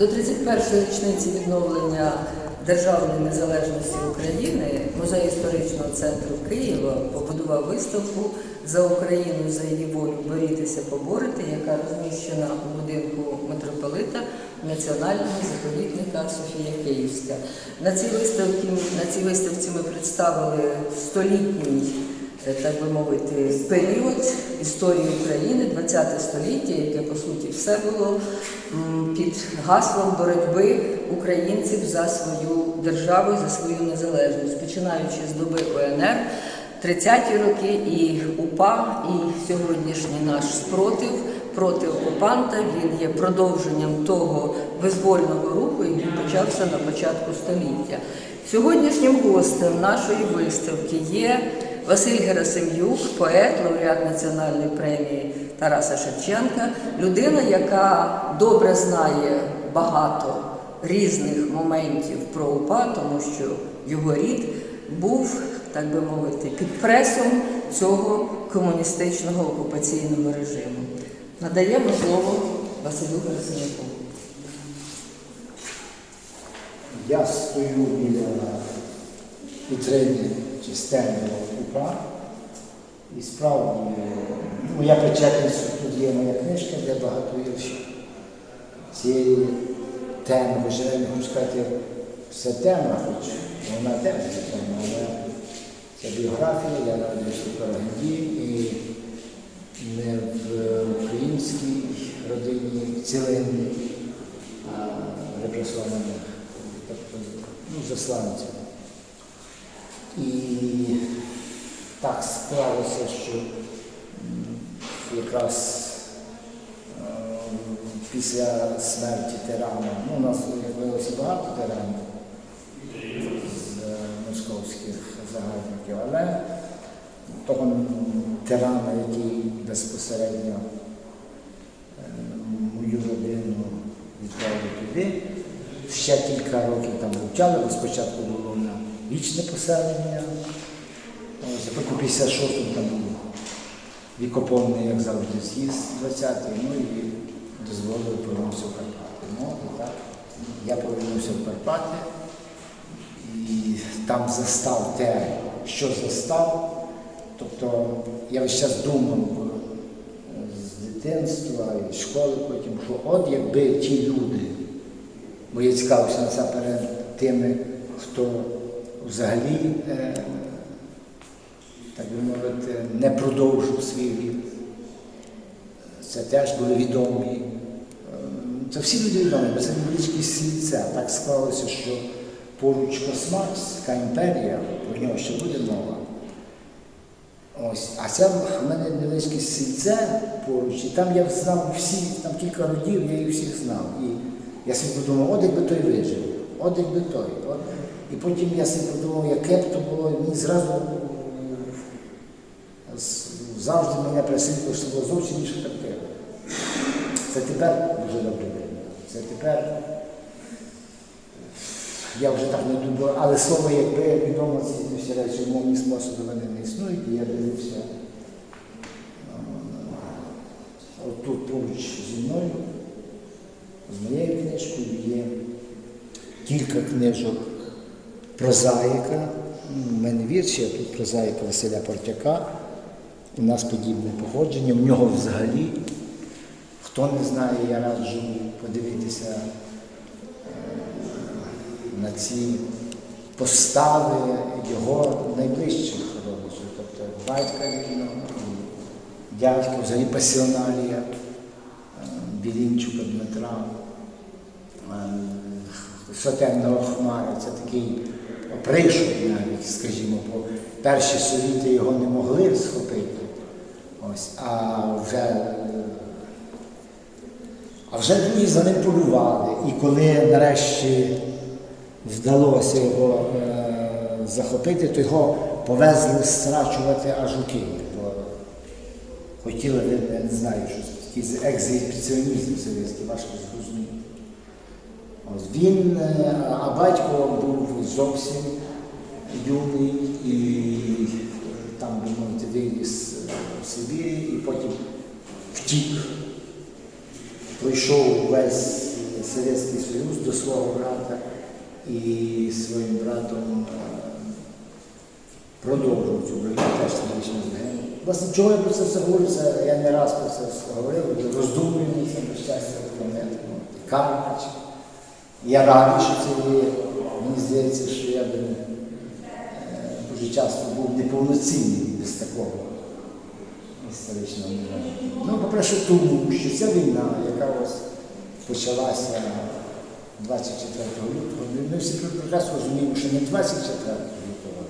До 31-ї річниці відновлення Державної незалежності України музей історичного центру Києва побудував виставку за Україну за її волю борітися, поборити, яка розміщена у будинку митрополита Національного заповідника Софія Київська. На цій виставці, на цій виставці ми представили столітній е, так би мовити, період історії України, 20 століття, яке по суті все було під гаслом боротьби українців за свою державу, за свою незалежність, починаючи з доби УНР, 30-ті роки і УПА, і сьогоднішній наш спротив проти окупанта. Він є продовженням того визвольного руху, який почався на початку століття. Сьогоднішнім гостем нашої виставки є Василь Герасим'юк, поет, лауреат національної премії Тараса Шевченка, людина, яка добре знає багато різних моментів про УПА, тому що його рід був, так би мовити, під пресом цього комуністичного окупаційного режиму. Надаємо слово Василю Герасим'юку. Я стою біля вітрини чистенного упа. І справді, моя причетність тут є моя книжка, де багато віршів. Цієї теми, вже не хочу сказати, все тема, хоч вона теж є тема, але це біографія, я народився в Караганді і не в українській родині цілинній, а репресованих, тобто ну, засланців. І так склалося, що якраз е, після смерті тирана, ну, у нас виявилося багато тиранів з е, московських загарбників, але того тирана, який безпосередньо е, мою родину відправив туди, ще кілька років там вивчали, спочатку було на вічне поселення, а потім 56-му там був вікоповний, як завжди, з'їзд 20-й, ну і дозволили повернутися в Карпати. Ну так, я повернувся в Карпати і там застав те, що застав. Тобто я весь час думав е, з дитинства і з школи потім, що от якби ті люди, бо я цікавився насамперед тими, хто взагалі, е, так би мовити, не продовжив свій вік. Це теж були відомі. е, Це всі люди відомі, бо це невеличкі сільця. Так склалося, що поруч Космацька імперія, про нього ще буде мова. Ось, а це в мене невеличке сільце поруч, і там я знав всі, там кілька родів, я їх всіх знав. І я собі подумав, от якби той вижив, от якби той. От. І потім я собі подумав, яке б то було, і мені зразу завжди мене присилило, що було зовсім інша картина. Це тепер дуже добре видно. Це тепер я вже так не думаю, але слово якби відомо ці всі речі, мовні способи вони не існують, і я дивився. е, От тут поруч зі мною, з моєю книжкою є кілька книжок прозаїка. У мене вірші, а тут прозаїка Василя Портяка. У нас подібне походження. В нього взагалі, хто не знає, я раджу подивитися е, на ці постави його найближчих родичів, тобто батька рідного, дядька, взагалі пасіоналія е, Білінчука Дмитра, е, Сотенного Хмара, це такий опришок навіть, скажімо, бо перші совіти його не могли схопити. Ось, а вже а вже другі за ним полювали. І коли нарешті вдалося його е, захопити, то його повезли страчувати аж у Київ. Бо хотіли, я не знаю, що якийсь екзибіціонізм совєтський, важко зрозуміти. Ось він, е, а батько був зовсім юний і там, би мовити, виріс Сибірі і потім втік пройшов весь Совєтський Союз до свого брата і своїм братом е, продовжував цю боротьбу, теж трагічно загинув. Власне, чого я про це все говорю, це я не раз про це говорив, роздумуємося про щастя планети, ну, Карпач. Я радий, що це є. Мені здається, що я би е, дуже часто був неповноцінний без такого історичного. Ну, по-перше, тому, що ця війна, яка ось почалася 24 лютого, ми всі прекрасно розуміємо, що не 24 лютого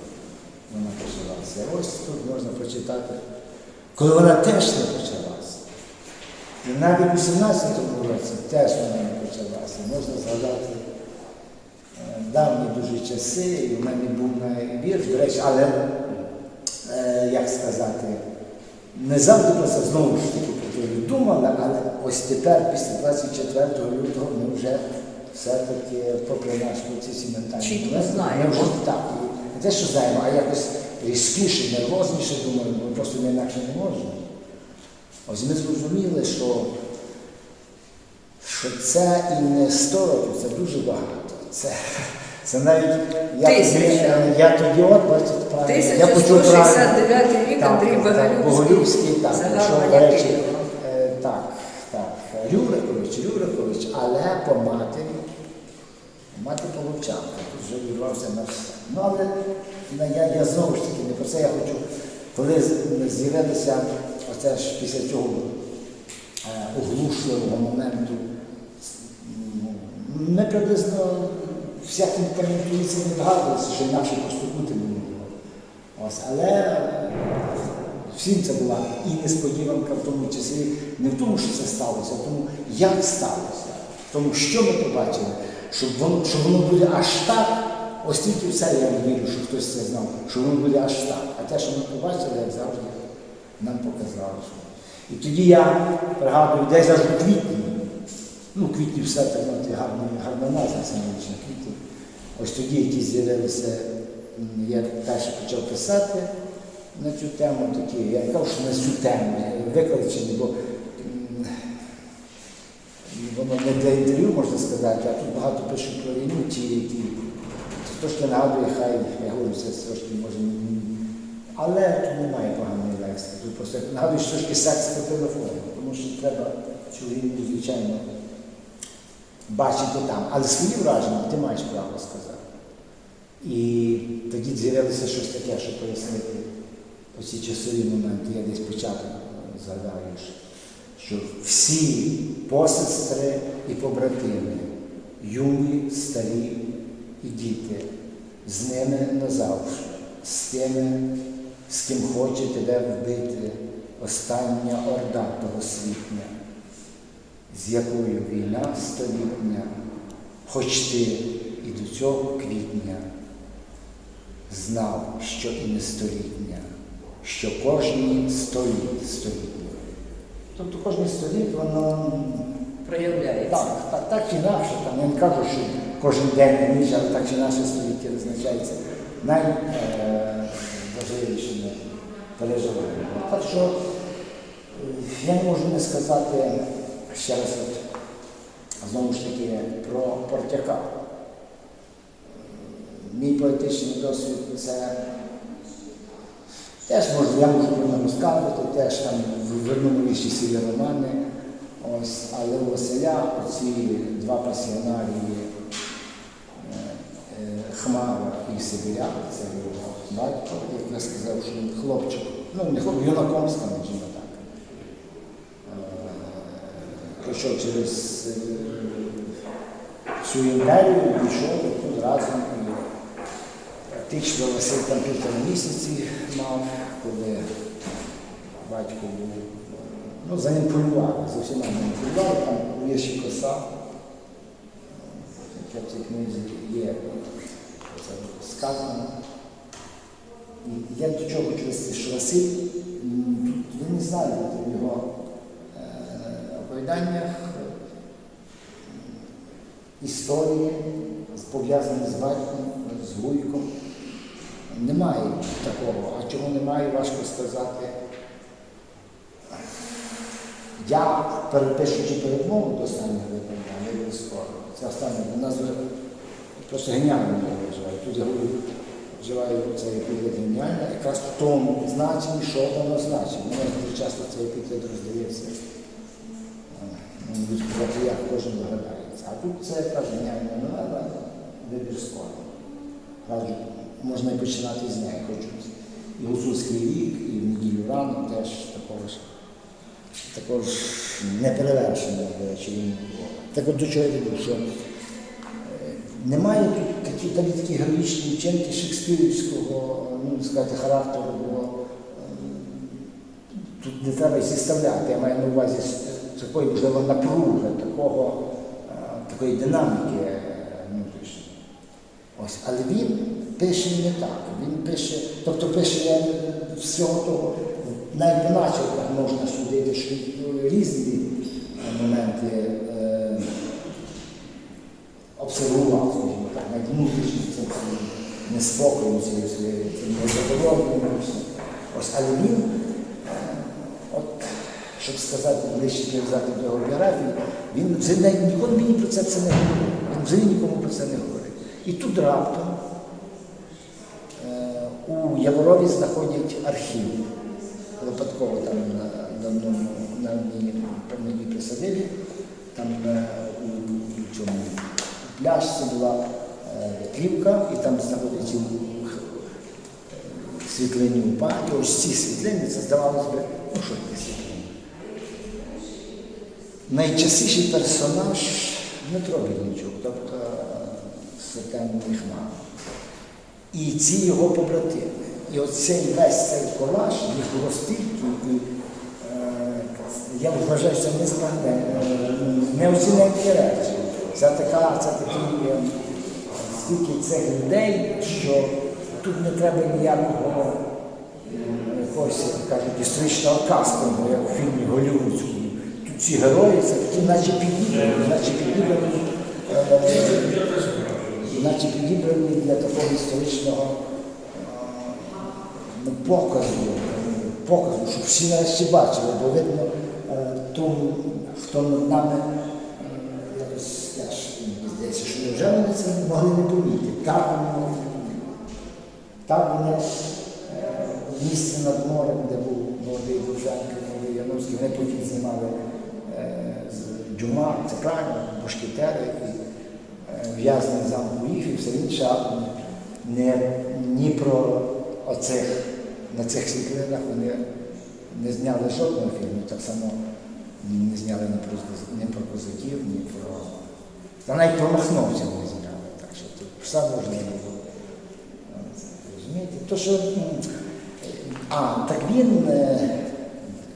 вона почалася. Ось тут можна прочитати, коли вона теж не почалася. І навіть у 18-му році теж вона не почалася. Можна згадати е, давні дуже часи, і в мене був на вірш, до речі, але е, як сказати, не завжди про це знову ж таки про це думали, але ось тепер, після 24 лютого, ми вже все-таки, попри наш всі ментальні. Ми вже так, не те, що знаємо, а якось різкіше, нервозніше думаємо, бо просто не інакше не можемо. Ось ми зрозуміли, що, що це і не 100 років, це дуже багато. Це, це навіть я, Тисяча. я тоді от бачите, я почув правильно. 1169 рік Так, Андрій Боголюбський. Так, до речі, е, так, так, Рюрикович, Рюрикович, але по матері, мати Половчанка, тут вже вірвався на все. Ну, але ну, я, я знову ж таки не про це я хочу, коли з'явилися оце ж після цього е, оглушливого моменту, м, ми приблизно всяким там інтуїціям не догадувалися, що інакше поступити не могло. Ось, але е, всім це була і несподіванка в тому числі, не в тому, що це сталося, а в тому, як сталося, в тому, що ми побачили, щоб воно, що воно буде аж так, ось тільки все я не вірю, що хтось це знав, що воно буде аж так. А те, що ми побачили, як завжди, нам показало. що. І тоді я пригадую, десь аж у квітні, ну, квітні все знаєте, гарна, гарна назва символічна квітні. Ось тоді, які з'явилися, я перше почав писати на цю тему такі, я не кажу, що на цю тему, викличені, бо воно не для інтерв'ю, можна сказати, а тут багато пишуть про війну, ті, які трошки нагадує, хай я говорю, це трошки може. Але тут немає поганої лекції. Тут просто нагадую, що трошки секс по телефону, тому що треба війну, звичайно, бачити там. Але свої враження ти маєш право сказати. І тоді з'явилося щось таке, що пояснити оці часові моменти. Я десь початок згадаю, що всі посестри і побратими, юні, старі і діти, з ними назавжди, з тими, з ким хоче тебе вбити остання орда того світня, з якою війна столітня, хоч ти і до цього квітня знав, що і не столітня, що кожні століт столітня. Тобто кожне століт, воно Проявляється. так, так, так чи інакше, там, я не кажу, що кожен день і ніч, але так чи інакше століття визначається найважливішими переживаннями. Так що е, я не можу не сказати ще раз от, знову ж таки про Портяка. Мій поетичний досвід це теж можу, я можу про нього розказувати, теж там вернувші свої романи. Ось, але у Василя оці два пасіонарії е, е, Хмара і Сибиряк, це його батько, як я сказав, що він хлопчик, ну не хлопчик, юнаком так. Е, Пройшов через е, всю імперію, пішов тут разом. І Практично Василь там півтора місяці мав, коли батько був. Ну, за ним полювали, за всіма ним полювали, там вірші коса, яке в цій книзі є це сказано. І я до чого хочу вести, що Василь, ви не знаєте в його е, оповіданнях е, історії, пов'язані з батьком, з Гуйком. Немає такого. А чого немає, важко сказати. Я, перепишучи передмову до останнього виконання, не обов'язково, Це останнє. У нас просто геніально вживає. Тут я вживаю цей епітет геніально, якраз в тому значенні, що воно значить. Мене дуже часто цей епітет роздається. Буду сказати, як кожен догадається. А тут це якраз геніальна новела, вибір скоро. Раджу, можна і починати з неї. Хочу і гуцульський вік, і в неділю рано теж також, також неперевершено, до речі, він. Так от до чого я веду, що е, немає тут такі, там такі героїчні вчинки шекспірівського, ну, сказати, характеру, бо е, тут не треба зіставляти, я маю на увазі з- такої, можливо, напруги, такого, е, такої динаміки е, внутрішньої. Ось, але він пише не так. Він пише, тобто пише я всього того, навіть по начерках можна судити, що різні е, моменти е, обсервував, скажімо так, навіть внутрішній цим своєю цим незадоволенням. Ось, але він, щоб сказати, ближче прив'язати до його біографії, він взагалі ніколи мені про це, це не говорив. Він взагалі нікому про це не говорив. І тут раптом е, у Яворові знаходять архів. Випадково там на, на, певній присадибі, там е, у, цьому пляжці була е, плівка, і там знаходяться у- х- світлині УПА. І ось ці світлини, це здавалося б, ну що таке світлини. Найчастіший персонаж Дмитро Білінчук, тобто Святенний Хмар. І ці його побратими. І оцей весь цей колаж, їх було стільки, і е, я вважаю, що це незбагне, неоціненні речі. Це така, це такий, е, стільки цих людей, що тут не треба ніякого якогось, кажуть, історичного кастингу, як у фільмі Голлівудському. Ці герої, це такі, наче підібрані, наче підібрані. е, наче підібрані для такого історичного е, ну, показу, е, показу, щоб всі нарешті бачили, бо видно е, ту, хто над нами е, якось теж здається, що невже вони це могли не помітити. Так вони могли не помітити. Так вони е, в місці над морем, де був молодий Довженко, молодий Яновський, вони потім знімали з Дюма, це правильно, мушкетери е, в'язні замку їх і все інше, а не, ні про оцих, на цих світлинах вони не зняли жодного фільму, так само не зняли ні про, козаків, ні про. Та навіть про махновців не зняли, так що тут все можна було. Розумієте? То, що, а, так він, е,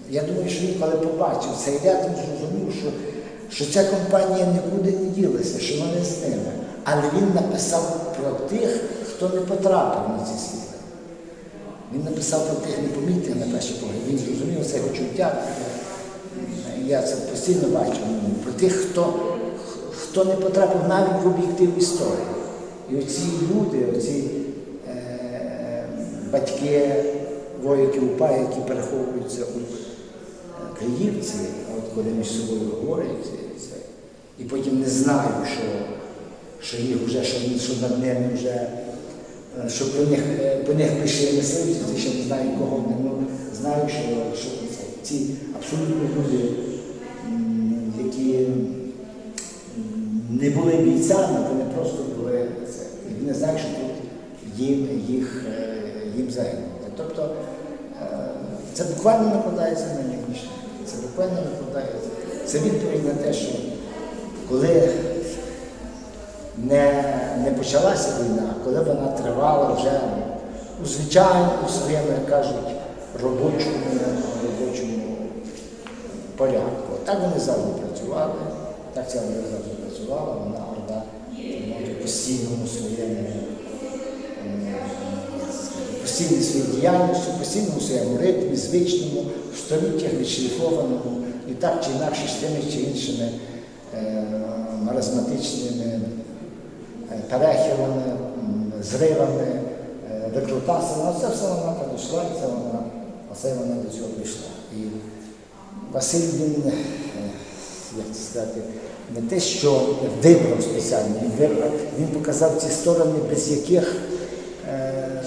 я думаю, що він коли побачив цей ряд, він що, що ця компанія нікуди не ділася, що вони з ними. Але він написав про тих, хто не потрапив на ці світлини. Він написав про тих непомітних на перший погляд. Він зрозумів це його чуття. Я це постійно бачу. Про тих, хто, хто не потрапив навіть в об'єктив історії. І оці люди, оці е, батьки вояків УПА, які переховуються у Київці, от коли між собою говорять, це, і потім не знають, що, що їх вже, що, що над ними вже, е, що по них, е, по них прийшли мисливці, це ще не знають кого вони, ну, знають, що, що це, ці абсолютно люди, які не були бійцями, вони просто були це. І вони знають, що тут їм, їх, е, їм загинули. Тобто це буквально накладається на нинішнє. Це буквально накладається. Це відповідь на те, що коли не, не почалася війна, коли вона тривала вже у звичайному своєму, як кажуть, робочому, робочому порядку. Так вони завжди працювали, так ця орда завжди працювала, вона орда постійному своєму постійній своїй діяльності, в постійному своєму ритмі, звичному, в століттях відшліфованому, і так чи інакше з тими чи іншими е, маразматичними перехилами, зривами, е, рекрутаціями. Це все вона так дійшла, і це вона, оце вона до цього прийшла. І Василь він, е, як це сказати, не те, що вибрав спеціально, він показав ці сторони, без яких е,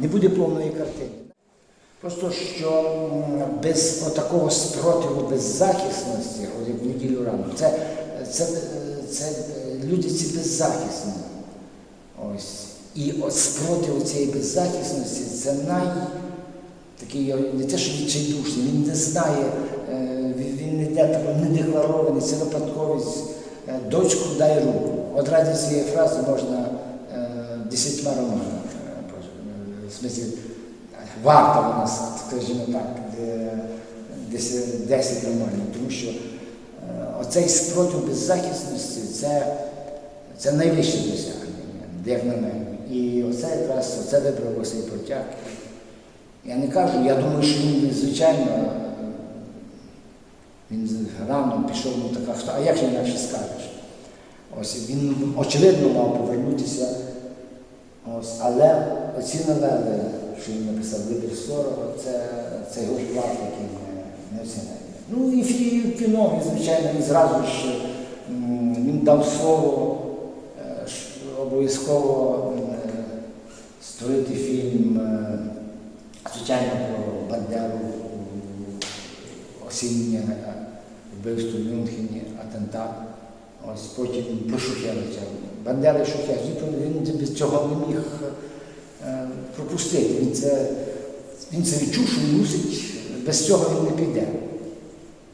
не буде повної картини. Просто що без отакого спротиву, беззахисності, от як в неділю рано, це, це, це е, люди ці беззахисні. Ось. І от спротив цієї беззахисності це най такий не те, що відчайдушний, він не знає, е, він- не йде не декларований, це випадковість. Е, Дочку дай руку. От раді цієї фрази можна десятьма романами. В варта вона, скажімо так, де- десь 10 романів, тому що е, оцей спротив беззахисності це, це найвище досягнення, як на мене. І оце якраз оце вибрав цей протяг. Я не кажу, я думаю, що він, звичайно, він рано пішов, ну така, хто- а як же інакше скажеш? Ось він, очевидно, мав повернутися. Ось, але оці новели, що він написав Вибір Сорого, це, це його вклад, який не, не оцінений. Ну і в і кіно, він, звичайно, він зразу ж він дав слово е, обов'язково е, створити фільм, е, звичайно, про Бандеру, осіннє вбивство в Мюнхені, атентат. Ось потім про Шухевича. І Шухевич, він, він без цього не міг е, пропустити. Він це, він це відчув, що мусить, без цього він не піде.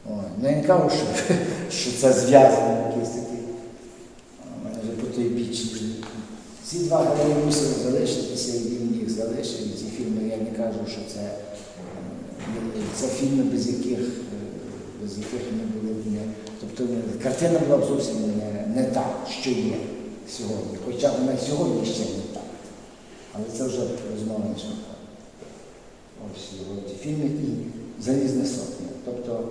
О, ну, не кажу, що, що це зв'язано якийсь такий. По той біч. Ці два герої мусили залишитися, і він їх залишив. Ці фільми, я не кажу, що це, е, це фільми, без яких, е, без яких не були б. Тобто картина була б зовсім не, не та, що є сьогодні. Хоча вона сьогодні ще не та. Але це вже розмова іншого. Ось ці фільми і залізне сотня. Тобто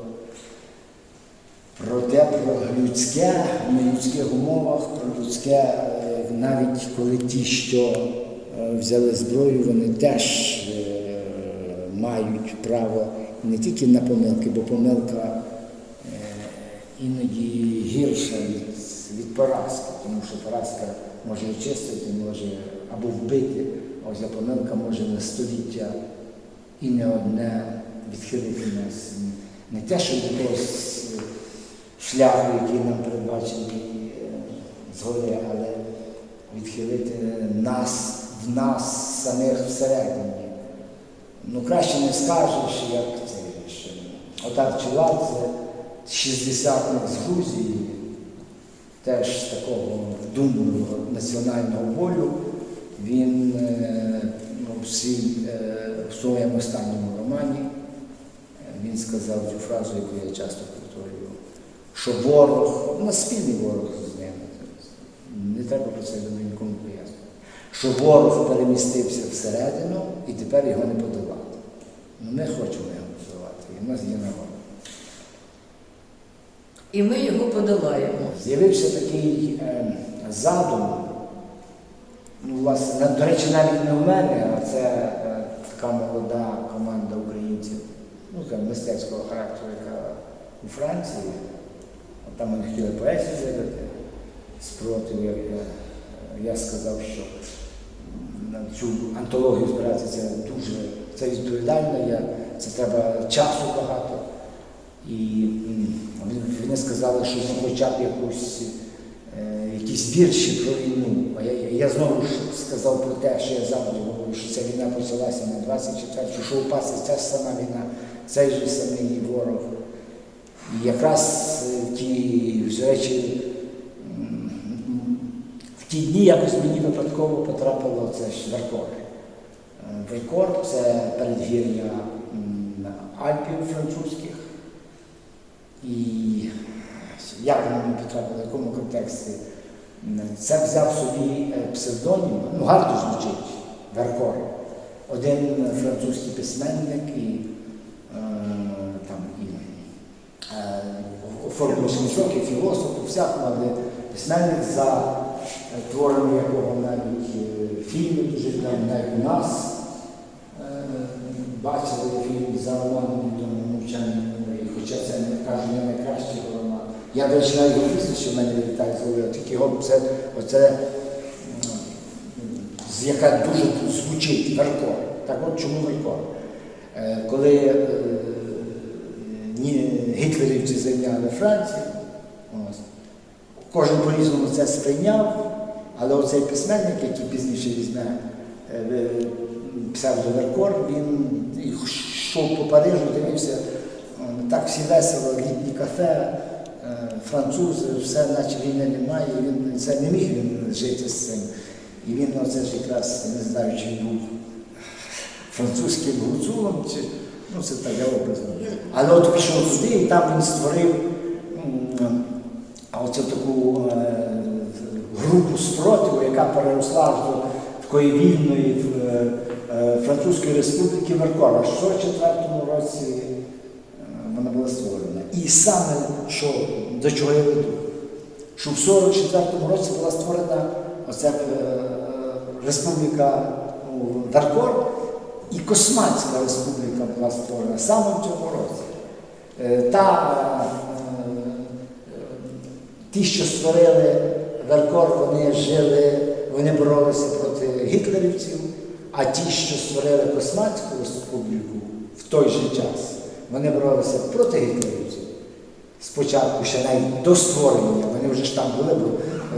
про те, про людське, на людських умовах, про людське, е, навіть коли ті, що е, взяли зброю, вони теж е, мають право не тільки на помилки, бо помилка іноді гірша від, від поразки, тому що поразка може очистити, може або вбити, ось а помилка може на століття і не одне відхилити нас. Не те, що якогось шляху, який нам передбачений е, згори, але відхилити нас в нас самих всередині. Ну краще не скажеш, як це що Отар Чуладзе, шістдесятник з Грузії, теж такого думного національного болю, він е, ну, в, е, в своєму останньому романі е, він сказав цю фразу, яку я часто повторюю, що ворог, ну, спільний ворог з ними. Не треба про це нікому пояснювати. Що ворог перемістився всередину і тепер його не подолати. Ну, ми хочемо його подолати, в нас є народ. І ми його подолаємо. З'явився такий е, задум, ну, власне, до речі, навіть не у мене, а це е, така молода команда українців, ну, мистецького характеру, яка у Франції. Там вони хотіли поезію видати спротив. Я, я, я сказав, що на цю антологію збиратися дуже це відповідально, я, це треба часу багато. І вони- сказали, що ну, якусь, е, якісь вірші про війну. А я, я, я знову ж сказав про те, що я завжди говорю, що ця війна почалася на 24, що упаси ця ж сама війна, цей же самий ворог. І якраз е, ті речі, в ті дні якось мені випадково потрапило це ж Веркор. Веркор це передгір'я Альпів французьких. І як воно потрапило, в якому контексті? Це взяв собі е, псевдонім, ну гарно звучить, Веркор. Один французький письменник і е, там і е, філософ, всякого, але письменник за е, творами якого навіть е, фільми дуже навіть у нас бачили фільм за романом відомим мовчання, хоча це кажу, не найкращий роман, Я, до речі, навіть прізвище в мене вилітає з тільки його це, оце, яка дуже звучить Верко. Так от чому Верко? Е, Коли е, гітлерівці зайняли Францію, ось, кожен по-різному це сприйняв, але оцей письменник, який пізніше візьме е, е, псевдоверкор, він йшов по Парижу, дивився, так всі весело, літні кафе, е, французи, все, наче війни немає, і він це не міг він жити з цим. І він оце ж якраз, не знаю, чи він був французьким гуцулом, чи ну це так я образно. Але от пішов туди, і там він створив оцю таку е, групу спротиву, яка переросла до такої вільної е, е, Французької республіки Веркора. В 44-му році е, вона була створена. І саме що, до чого я веду, що в 44-му році була створена оця е, республіка Веркор, і Космацька республіка була створена саме в цьому році. Е, Та, е, ті, що створили Веркор, вони жили, вони боролися проти гітлерівців, а ті, що створили Космацьку республіку в той же час, вони боролися проти гітлерівців. Спочатку ще навіть до створення, вони вже ж там були, бо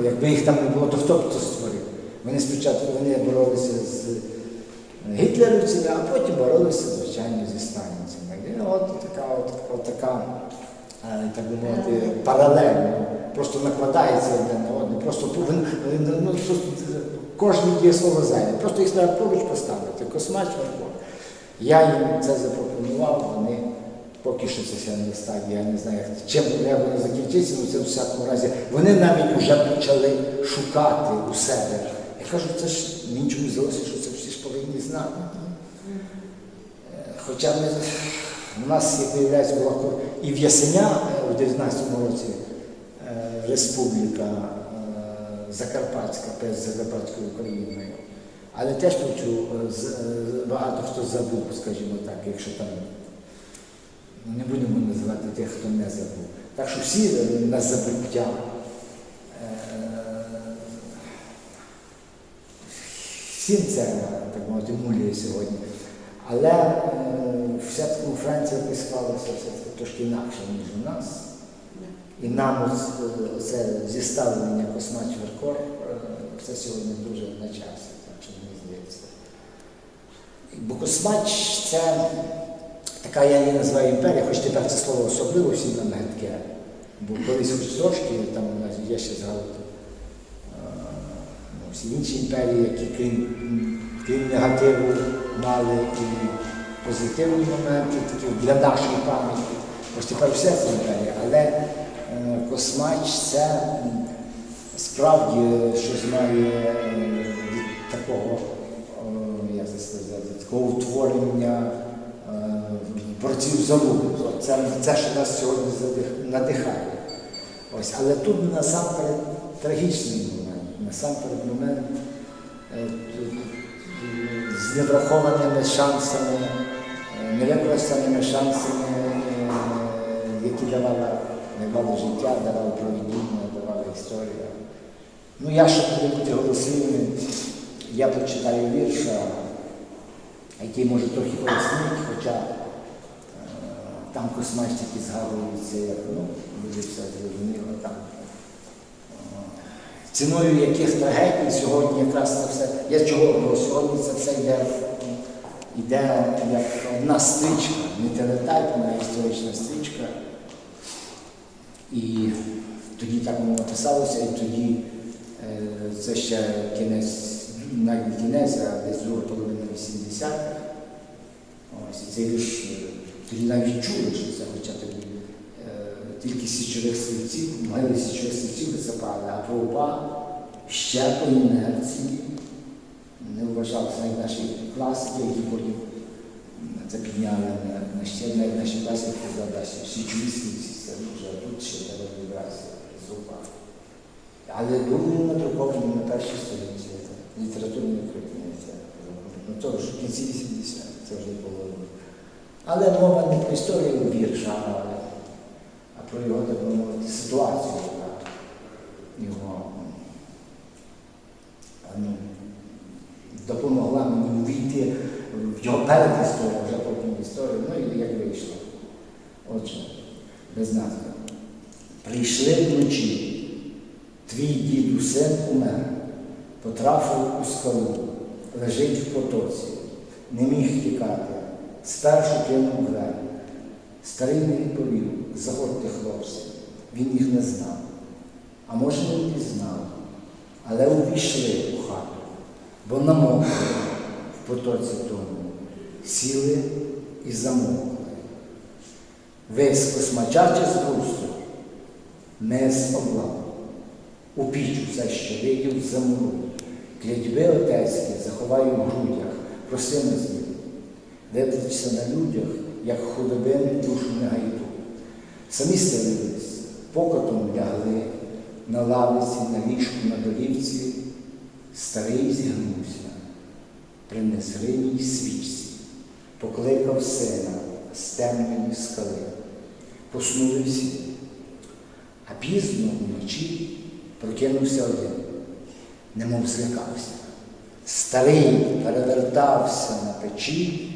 якби їх там не було, то хто б то створив? Вони спочатку вони боролися з гітлерівцями, а потім боролися, звичайно, зі сталінцями. І от така, от, от така, е, так би мовити, паралель. Просто накладається одне на одне. Просто повин- ну, просто кожне є слово зайве. Просто їх треба поруч поставити. Космач Верхов. Я їм це запропонував, вони поки що це не стадія, я не знаю, чим як воно закінчиться, але це в всякому разі. Вони навіть вже почали шукати у себе. Я кажу, це ж мені чомусь здалося, що це всі ж повинні знати. Е, Хоча ми, у нас, як виявляється, була і в Ясеня е, у 19-му році е, республіка Закарпатська, перед Закарпатською Україною. Але теж е, багато хто забув, скажімо так, якщо там ну, не будемо називати тих, хто не забув. Так що всі на забуття. Е, Всім це, так мовити, мулює сьогодні. Але е, все-таки у Франції якось все-таки трошки інакше, ніж у нас. І нам е, це зіставлення космач Веркор, е, це сьогодні дуже на часі, так що мені здається. Бо космач це така, я її називаю імперія, хоч тепер це слово особливо всім нам гидке. Бо колись хоч трошки, там є ще згадувати. е, ну, Всі інші імперії, які крім, крім негативу мали і позитивні моменти, такі для нашої пам'яті. Ось тепер все це імперія. Але е, космач це справді щось має е, від такого, як це сказати, такого утворення борців за Лугу. Це, це що нас сьогодні надихає. Ось, але тут насамперед трагічний момент, насамперед момент е, з неврахованими шансами, е, невикористаними шансами, е, які давала, давали життя, давали провідіння, давали історія. Ну, я, щоб не бути голослівним, я прочитаю вірша, який може трохи пояснити, хоча е, там космачники згадуються, як ну, буде все зрозуміло там. Е, Ціною яких трагедій сьогодні якраз це все. Я чого говорю, сьогодні це все йде, йде як одна стрічка, не телетайпна, а історична стрічка. І тоді так воно написалося, і тоді е, це ще кінець, навіть не кінець, а десь друга половина 80 Ось, і вірш тоді навіть чули, що це, хоча тоді тільки січових стрільців, могили січових стрільців висипали, а проба ще по інерції не вважалося навіть наші класики, які потім це підняли на, ще навіть наші класики задачі. Січові стрільці, це вже тут ще треба вибратися з упа. Але були надруковані на першій сторінці літературної критиці. Ну, то вже в кінці 80 це вже було. Але мова не про історію вірша, а про його так мовити, ситуацію, яка його ну, допомогла мені увійти в його передісторію, вже потім в історію, ну і як вийшло. Отже, без назви. Прийшли вночі, твій дід син умер, потрапив у скалу, лежить в потоці, не міг тікати, спершу кинув грань. Старий не відповів, заходьте, хлопці, він їх не знав. А може не пізнав, але увійшли у хату, бо намокли в потоці тому, сіли і замовкли. Весь космачаче з грусту, не з облав. У піч все ще видів замуру. Клядьби отецькі заховаю в грудях, проси на змін. Виплачся на людях, як худобин душу не гайду. Самі стелились, покотом лягли, на лавиці, на ліжку, на долівці, старий зігнувся, принес риній свічці, покликав сина з темної скали. Поснули всі. А пізно вночі прокинувся один, немов злякався. Старий перевертався на печі,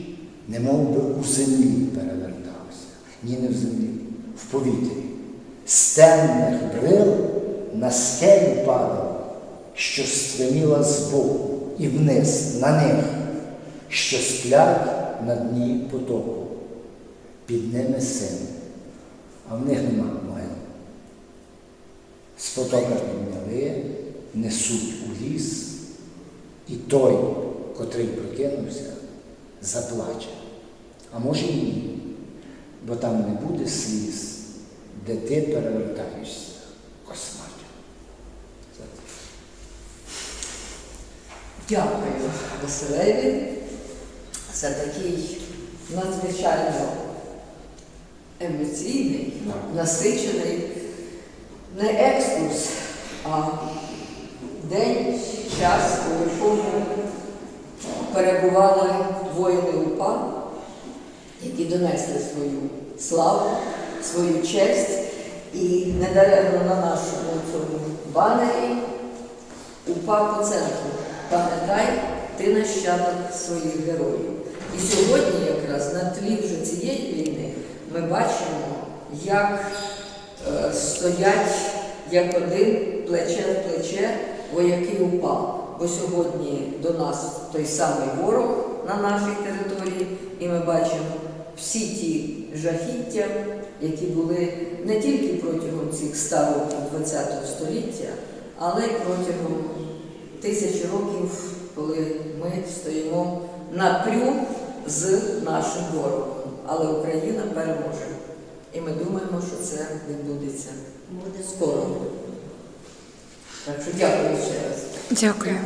немов би у землі перевертався, ні не в землі, в повітрі. З темних брил на скелю падав, що стреміла збоку і вниз на них, що сплять на дні потоку. Під ними син, а в них нема могил. З потока підняли, несуть у ліс, і той, котрий прокинувся, заплаче. А може і ні, бо там не буде сліз, де ти перевертаєшся косматю. Дякую Василеві за такий надзвичайно емоційний, насичений не екскурс, а день, час, у якому перебували воїни УПА, які донесли свою славу, свою честь. І недаремно на нашому цьому банері УПА по центру. Пам'ятай, ти нащадок своїх героїв. І сьогодні, якраз на тлі вже цієї війни, ми бачимо, як е, стоять як один плече в плече вояки УПА. Бо сьогодні до нас той самий ворог на нашій території, і ми бачимо всі ті жахіття, які були не тільки протягом цих 100 років ХХ століття, але й протягом тисячі років, коли ми стоїмо напрю з нашим ворогом. Але Україна переможе. І ми думаємо, що це відбудеться скоро. Так що дякую ще раз. Дякую.